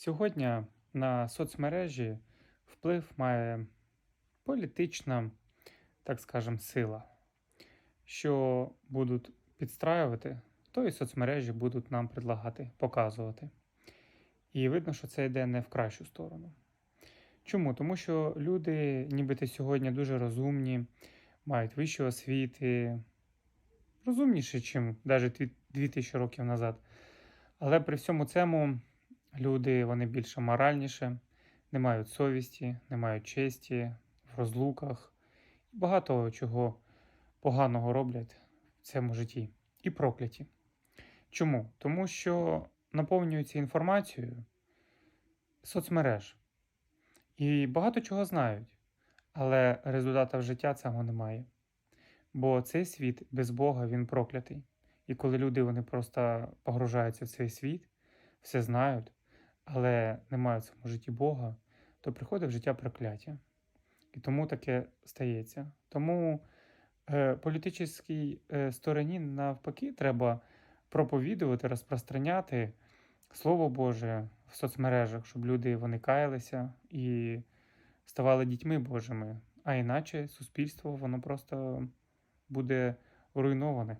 Сьогодні на соцмережі вплив має політична, так скажем, сила, що будуть підстраювати, то і соцмережі будуть нам предлагати, показувати. І видно, що це йде не в кращу сторону. Чому? Тому що люди, нібито сьогодні дуже розумні, мають вищі освіти, розумніші, ніж навіть 2000 років назад. Але при всьому цьому люди вони більше моральніше, не мають совісті, не мають честі в розлуках багато чого поганого роблять в цьому житті і прокляті. Чому? Тому що наповнюються інформацією соцмереж і багато чого знають, але результата в життя цього немає. Бо цей світ без Бога він проклятий. І коли люди вони просто погружаються в цей світ, все знають, але не мають в цьому житті Бога, то приходить в життя прокляття. І тому таке стається. Тому е, політичній е, стороні навпаки треба проповідувати, розпространяти Слово Боже в соцмережах, щоб люди вони каялися і ставали дітьми Божими. А іначе суспільство воно просто буде руйноване.